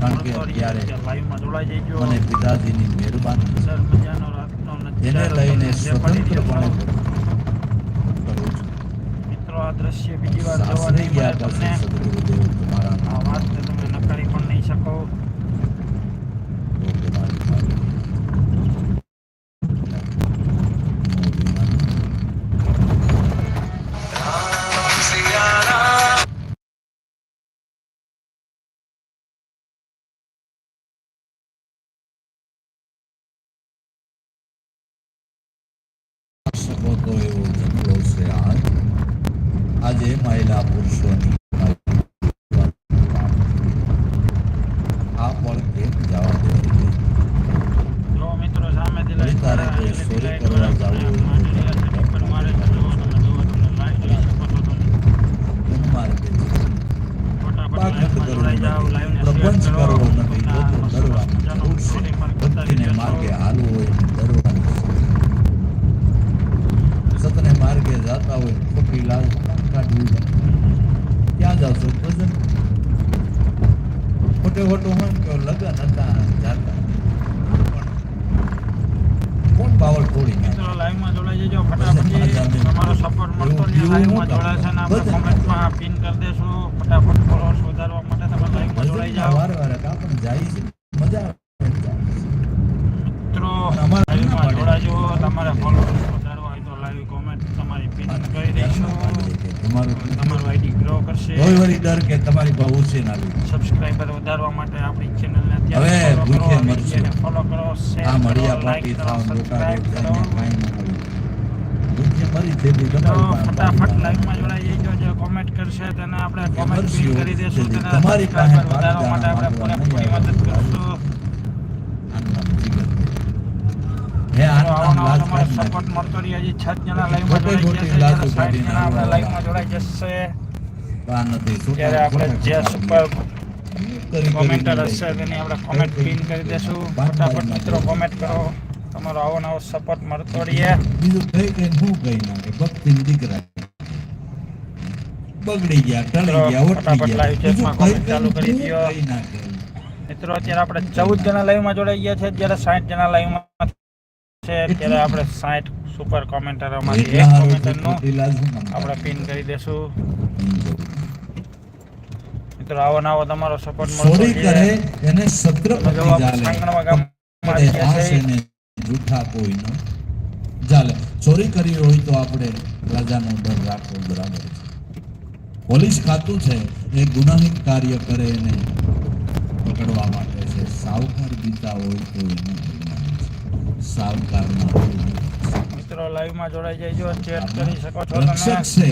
કારણ કે અત્યારે મને પિતાજીની મહેરબાની. એને લઈને સ્વતંત્રપણે મિત્રો આ દ્રશ્ય બીજી વાર જોવા ગયા તમને પછી સદગુરુદેવ તમારા આ વાત તમે નકારી પણ નહીં શકો. ખોટે ખોટું હું કે લગન હતા જાતા. કોણ પાવર તોડી નાખે? લાઈવમાં જોડાઈ જજો ફટાફટ તમારો સપોર્ટ મળતો રહે લાઈવમાં જોડાશે ને આપણે કોમેન્ટમાં પિન કરી દેશું ફટાફટ ફોલો વધારવા માટે તમે લાઈવમાં જોડાઈ જાઓ. વારે વારે કાપણ જાય છે મજા મિત્રો પણ લાઈવમાં જોડાજો તમારે ફોલો સુધારવા હોય તો લાઈવ કોમેન્ટ તમારી પિન કરી દઈશું તમારું તમારું કરશે કોઈ વળી ડર કે તમારી બહુ છે ના સબસ્ક્રાઇબર વધારવા માટે આપણી ચેનલને હવે ભૂખે મરશું. ફોલો કરો શેર આ મળ્યા પાટી થાવ મોટા સબસ્ક્રાઇબ રોગ કરો કાંઈ ન મળ્યું. ભૂખે મરી જેટલી તો તમારી પાસે ફટાફટ લાઈવમાં જોડાઈ જજો જે કોમેન્ટ કરશે તેને આપણે કોમેન્ટ મરસી પિન હોય કરી દેશું તેને તમારી પાસે વધારવા માટે આપણે પૂરેપૂરી મદદ નહીં કરશું આનું નામ જીગર. હે તો આનું આવો નામ નવો લાજ તમારો કાઢી સપોર્ટ મળતો રહે હજી છ જણા લાઈવમાં જોડાઈ જશે લાતો સાઠ જણા આપણા આવો. લાઈવમાં જોડાઈ જશે ત્યારે આપણે જે સુપર કોમેન્ટર હશે તેની આપણે કોમેન્ટ પિન કરી દેશું. ફટાફટ મિત્રો કોમેન્ટ કરો. તમારો આવો નવો સપોર્ટ મળતો રહીએ. બીજું કઈ કઈ હું કઈ નાખે ભક્તિની દીકરા. બગડી ગયા ટળી ગયા ફટાફટ ઓટલી live ગયા chat માં બીજું કઈ comment ચાલુ કરી નાખે મિત્રો અત્યારે આપણે ચૌદ જણા લાઈવમાં જોડાઈ ગયા છે. જ્યારે સાઠ જણા લાઈવમાં છે ત્યારે આપણે સાઠ સુપર કોમેન્ટરોમાંથી એક કોમેન્ટરનું આપણે પિન કરી દેશું. મિત્રો આવો નવો તમારો સપોર્ટ મળતો કરે એને જાલે. જૂઠા કોઈ ન ચાલે ચોરી કરી હોય તો આપણે રાજાનો ડર રાખવો બરાબર છે. પોલીસ ખાતું છે એ ગુનાહિત કાર્ય કરે એને પકડવા માટે છે. સાવકાર ગીતા હોય તો એને સાવકારમાં મિત્રો લાઈવમાં જોડાઈ જજો ચેટ કરી શકો છો. રક્ષક છે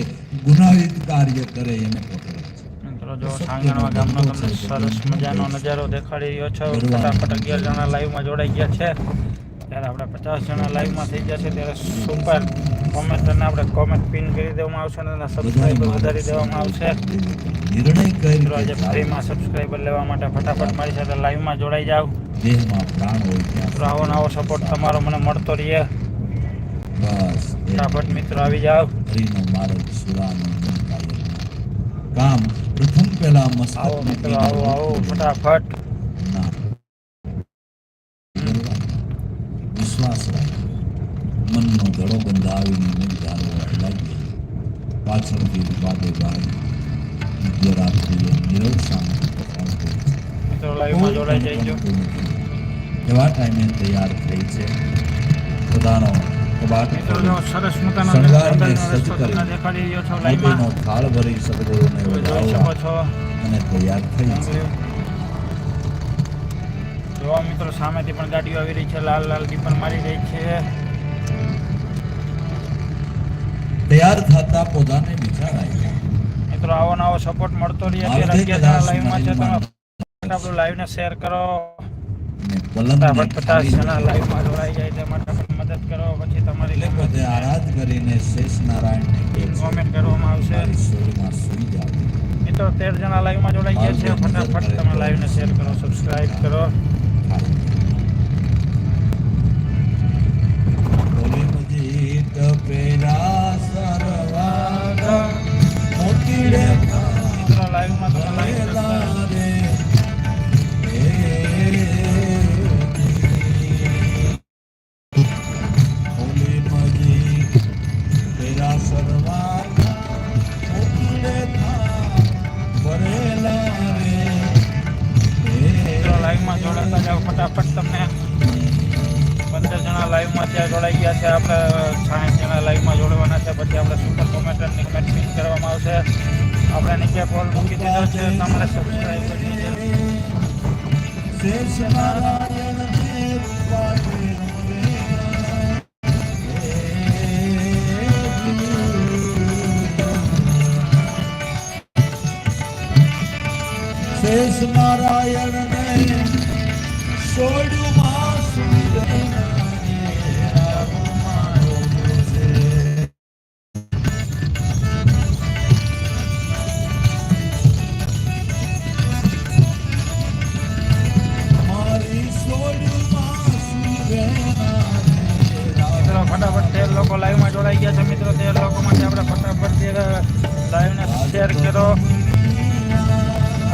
ગુનાહિત કાર્ય કરે એને જો સાંગણવા ગામનો તમને સરસ મજાનો નજારો દેખાડી રહ્યો છો. ફટાફટ અગિયાર જણા લાઈવમાં જોડાઈ ગયા છે. ત્યારે આપણે પચાસ જણા લાઈવમાં થઈ ગયા છે. ત્યારે સુપર કોમેન્ટરને આપણે કોમેન્ટ પિન કરી દેવામાં આવશે અને એના સબસ્ક્રાઈબર વધારી દેવામાં આવશે. મિત્રો આજે ફ્રીમાં સબસ્ક્રાઈબર લેવા માટે ફટાફટ મારી સાથે લાઈવમાં જોડાઈ જાઓ. મિત્રો આવો નવો સપોર્ટ તમારો મને મળતો રહે બસ ફટાફટ મિત્રો આવી જાઓ. કામ પ્રથમ મસ્કત મસ્તક આવો આવો આવો ફટાફટ. ના. વિશ્વાસ રાખ મનનો ધડો બંધાવીને નહીં ધારવા લાગ્યો પાછળથી બાદે બાદ મધ્યરાત્રિએ નીરવ શાંતિ એવા ટાઈમે તૈયાર થઈ છે. પોતાનો કબાટ મિત્રો જો સરસ મજાનો શણગારને જંગલનો સજ્જ રસ્તો કરી. તમને દેખાડી રહ્યો છો લાઈવમાં થાળ ભરી સદગુરુને જોઈ શકો છો. અને તૈયાર થઈ છે. જોવા મિત્રો સામેથી પણ ગાડીઓ આવી રહી છે લાલ લાલ પણ મારી રહી છે. તૈયાર થતા પોતાને વિચાર આવ્યા મિત્રો આવો નવો સપોર્ટ મળતો રહે અત્યારે લાઈવમાં છે તમે આપણું લાઈવને શેર કરો. વલ્લભને એટલે આરાધ કરીને શેષ નારાયણને કોમેન્ટ કરવામાં આવશે. સોળમાં સુઈ તેર જણા લાઈવમાં જોડાઈ ગયા છે. ફટાફટ તમે લાઈવને શેર કરો સબસ્ક્રાઇબ કરો. પ્રેરા સરવાગા તમે લાઈવ છે એના લાઈવમાં જોડવાના છે. પછી આપણે સુપર કોમેન્ટરની કમેન્ટ કરવામાં આવશે. આપણે નીચે કોલ મૂકી દીધો છે તમારે સબસ્ક્રાઈબ કરી દેજો નારાયણ શેર કરો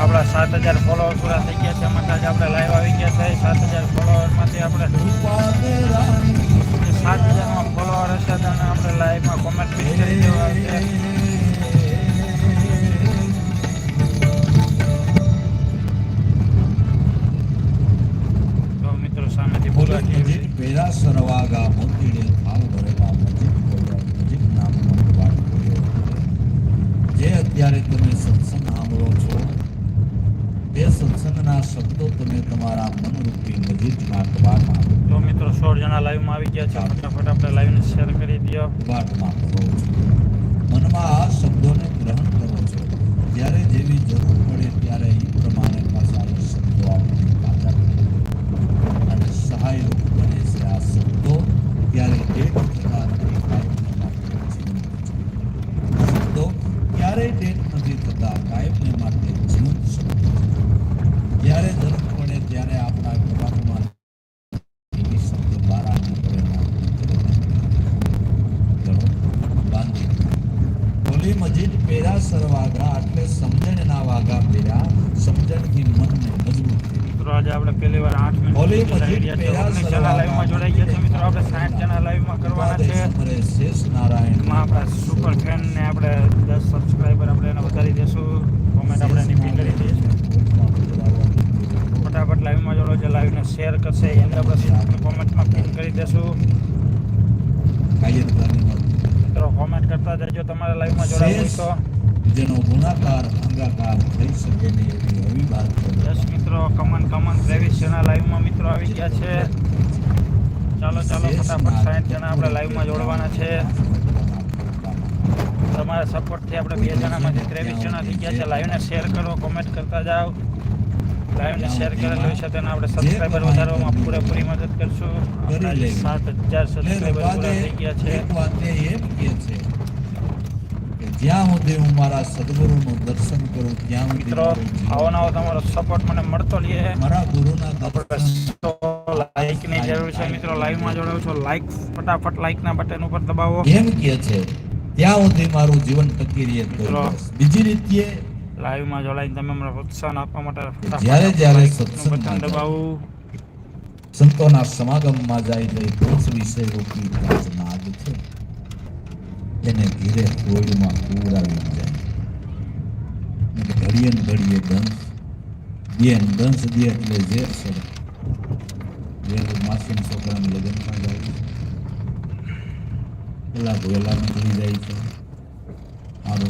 આપણા સાત હજાર ફોલોવર પૂરા થઈ ગયા છે. એમાં આજે આપણે લાઈવ આવી ગયા છે. સાત હજાર ફોલોવરમાંથી આપણે સાત હજારમાં ફોલોવર હશે તેને આપણે લાઈવમાં કોમેન્ટ બી કરી દેવા છે. તો સામેથી બોલા મજીદ પેલા સરવાગા મોતીડે તો મિત્રો સોળ જણા લાઈવમાં આવી ગયા છે. ફટાફટ આપણે લાઈવને શેર કરી દો કરો મનમાં આ શબ્દોને ગ્રહણ કરો છો. જ્યારે જેવી જરૂર પડે ત્યારે એ પ્રમાણે પાછા એ શબ્દો આપણને પાછા કરે. અને સહાયરૂપ બને છે આ શબ્દો ત્યારે એક થતા નથી કાયમને માટે જીવંત છે. શબ્દો ક્યારેય ડેટ નથી થતા કાયમને માટે જીવંત શબ્દો છે જ્યારે જરૂર પડે ત્યારે આપણા કબાટમાં એવી શબ્દ બહાર નીકળે ના નીકળે. ચલો, બાંધી બોલી મજીદ પેરા સરવાગા એટલે સમજણ ના વાગા પેરા સમજણથી મનને મજબૂત કરી. મિત્રો આજે આપણે પહેલી વાર આઠ મિનિટ ઓલે લાગી રહ્યા છે લાઈવમાં જોડાઈ ગયા છે મિત્રો આપણે સાઠ જણા લાઈવમાં કરવાના છે. સમરે શેષ નારાયણ. માં આપણા સુપર ફેન ને આપણે દસ સબસ્ક્રાઈબર આપણે એને વધારી દઈશું કોમેન્ટ આપણે નીપી કરી દઈશું. ફટાફટ લાઈવમાં જોડો જે લાઈવને શેર કરશે એને આપણે કોમેન્ટમાં પિન કરી દઈશું કાયરતાની મિત્રો કોમેન્ટ કરતા જજો તમારા લાઈવમાં જોડાવું તો. જેનો ગુણાકાર અંગાકાર થઈ શકે નહીં એવી અવિભાત યસ મિત્રો કમન કમન ત્રેવીસ જણા લાઈવમાં મિત્રો આવી ગયા છે. ચાલો ચાલો ફટાફટ સાઠ જણા આપણે લાઈવમાં જોડવાના છે. તમારા સપોર્ટથી આપણે બે જણામાંથી ત્રેવીસ જણા થઈ ગયા છે. લાઈવને શેર કરો કોમેન્ટ કરતા જાઓ. લાઈવને શેર કરેલું છે તેને આપણે સબસ્ક્રાઈબર વધારવામાં પૂરેપૂરી મદદ કરશું. સાત હજાર સબસ્ક્રાઈબર પૂરા થઈ ગયા છે એક વાત એ એમ કે છે કે જ્યાં સુધી હું મારા સદગુરુનું દર્શન કરું ત્યાં મિત્રો આવો નવો તમારો સપોર્ટ મને મળતો લે મારા ગુરુના સો લાઈકની જરૂર છે મિત્રો લાઈવમાં જોડાવ છો લાઈક ફટાફટ લાઈકના બટન ઉપર દબાવો. એમ કે છે ત્યાં સુધી મારું જીવન ટકી રહે મિત્રો. બીજી રીતે લાઈવમાં જોડાઈને તમે મને પ્રોત્સાહન આપવા માટે જ્યારે જ્યારે સત્સંગ બટન દબાવો. સંતોના સમાગમમાં જાય તો વિષય રૂપી પ્રાર્થના છે. એને ધીરે કોયડમાં પૂરાવી જાય ઘડીએ ને ઘડીએ દંશ દે દંશ દે એટલે સડે ઝેર માસીન છોકરાને લગ્નમાં જાય પેલા ભોયલા નીકળી જાય છે મારો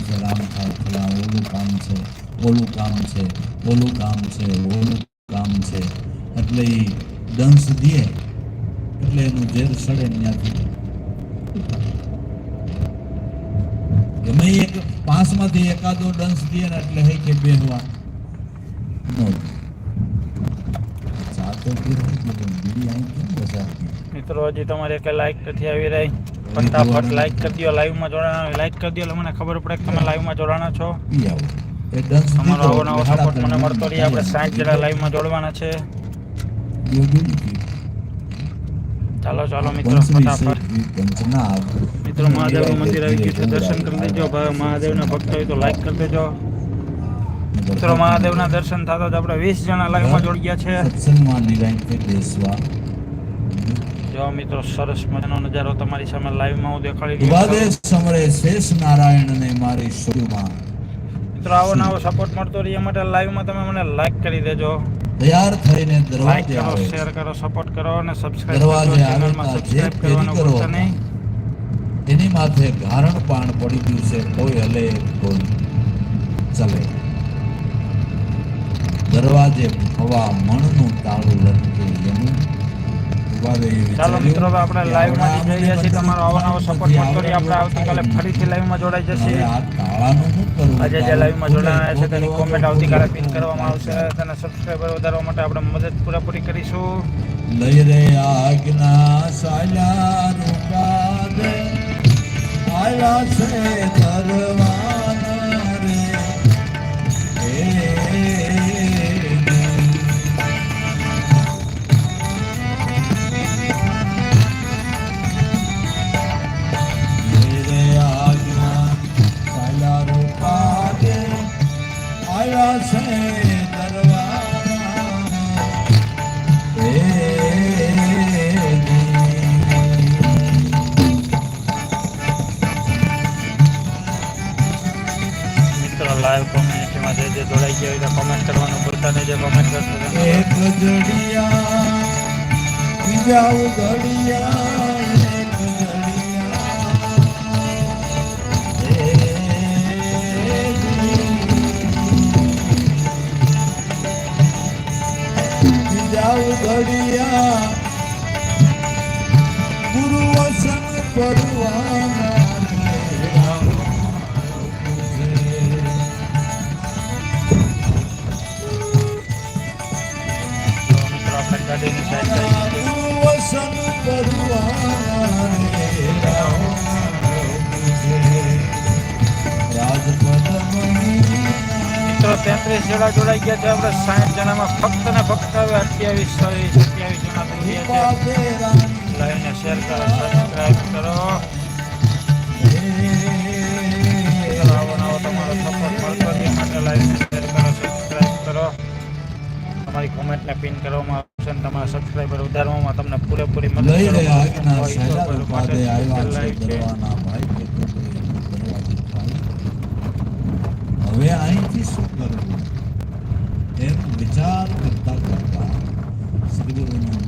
છે આમ થાય પેલા ઓલું કામ છે ઓલું કામ છે ઓલું કામ છે ઓલું કામ છે એટલે એ દંશ દે એટલે એનું ઝેર સડે ત્યાંથી ગમે એક પાંચમાંથી એકાદો દંશ દે ને એટલે હે કે બેહવા. મિત્રો હજી તમારે કે લાઈક નથી આવી રહી. ફટાફટ લાઈક કરી દો લાઈવમાં જોડાણા લાઈક કરી દો એટલે મને ખબર પડે કે તમે લાઈવમાં જોડાણા છો. તમારો આવો નવો સપોર્ટ મને મળતો રહે. આપણે સાઠ જણા લાઈવમાં જોડવાના છે. ચાલો ચાલો મિત્રો ફટાફટ. મહાદેવનું મિત્રો મહાદેવનું મંદિર આવી ગયું છે. દર્શન કરી દેજો ભાઈ મહાદેવના ભક્ત હોય તો લાઈક કરી દેજો. મિત્રો મહાદેવના દર્શન થતા જ આપણે વીસ જણા લાઈવમાં જોડી ગયા છે. જો મિત્રો સરસ મજાનો નજારો તમારી સામે લાઈવમાં હું દેખાડી છું. સમરે શેષ નારાયણને મારી શોધમાં મિત્રો આવો નવો સપોર્ટ મળતો રહે માટે લાઈવમાં તમે મને લાઈક કરી દેજો. તૈયાર થઈને દરવાજે આવે શેર કરો સપોર્ટ કરો અને સબસ્ક્રાઇબ દરવાજે કરો આવે જે ફેરી કરો એની માથે ગારણ પાણ પડી ગયું છે. કોઈ હલે કોઈ ચલે. દરવાજે હવા મણનું તાળું લટકે એનું ચાલો મિત્રો હવે આપણે લાઈવમાં જઈએ છીએ. તમારો આવો નવો સપોર્ટ મળતો રહે આપણે આવતીકાલે ફરીથી લાઈવમાં જોડાઈ જશે. આજે જે લાઈવમાં જોડાયા છે તેની કોમેન્ટ આવતીકાલે પિન કરવામાં આવશે. તેને સબસ્ક્રાઇબર વધારવા માટે આપણે મદદ પૂરેપૂરી કરીશું. લઈ રે આજ્ઞા સાલા રૂપાદે આયા છે ધરવાના ઉઘડિયા ગુરુ વસન પરવાના તો મિત્રો તેત્રીસ જણા જોડાઈ ગયા છે. આપણે સાઠ જણામાં ફક્ત ને ફક્ત હવે અઠ્યાવીસ સત્યાવીસ જણા થઈ ગયા છે. લાઈવને કરો સબસ્ક્રાઈબ કરો. તમારો સપોર્ટ મળતો તે માટે લાઈવને શેર કરો સબસ્ક્રાઈબ કરો. તમારી કોમેન્ટને પિન કરવામાં તમારા સબસ્ક્રાઇબર વધારવામાં તમને પૂરેપૂરી મદદ લઈ રહ્યા આજના સહેલા ઉપાદે આવ્યા છે like ભાઈ કે. હવે અહીંથી શું કરવું? એમ વિચાર કરતા કરતા શ્રી નામ